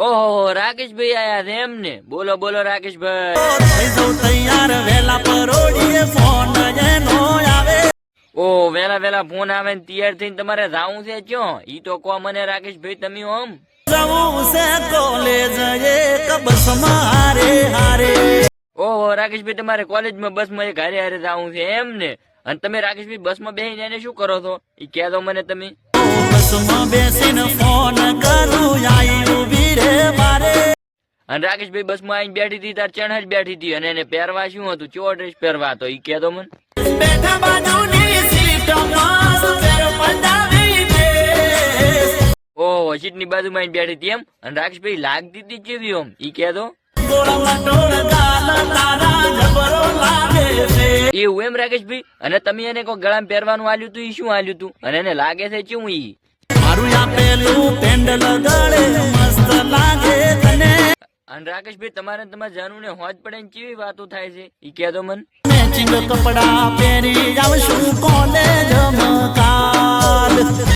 ઓહો, રાકેશભાઈ આયા છે ને બોલો બોલો, રાકેશભાઈ. ઓ, વેલા વેલા ફોન આવે ને તૈયાર થઈને તમારે જાવું છે ક્યો? ઈ તો કો મને, રાકેશભાઈ, તમે ઓમ. બસ ઓહો, રાકેશભાઈ, તમારે કોલેજમાં બસમાં એક હારે હારે જાવું છે એમ ને અને તમે રાકેશભાઈ, બસમાં બેસીને એને શું કરો છો? ઈ કહેતો મને તમે. બસમાં બેસીને ફોન કરું અને રાકેશભાઈ બસમાં આવીને બેઠી હતી તાર ચણ જ બેઠી હતી અને એને પહેરવા શું હતું? ચેવો ડ્રેસ પહેરવા હતો? ઈ કહેતો મને. બેઠા બાજુની ની. ઓહો બાજુમાં આવીને બેઠી હતી એમ? અને રાકેશભાઈ લાગતી હતી કેવી ઓમ? ઈ કહેતો એવું એમ રાકેશભાઈ? અને તમે એને કોઈ ગળામાં પહેરવાનું આલ્યું હતું ઈ શું આલ્યું હતું અને એને લાગે છે શું ઈ? મારું આપેલું પેન્ડલ અને રાકેશભાઈ, તમારે તમારા જાનુ ને હોજ પડે ને કેવી વાતો થાય છે? એ કહેતો મને. કપડા પહેરી જાવ છું કોલેજ.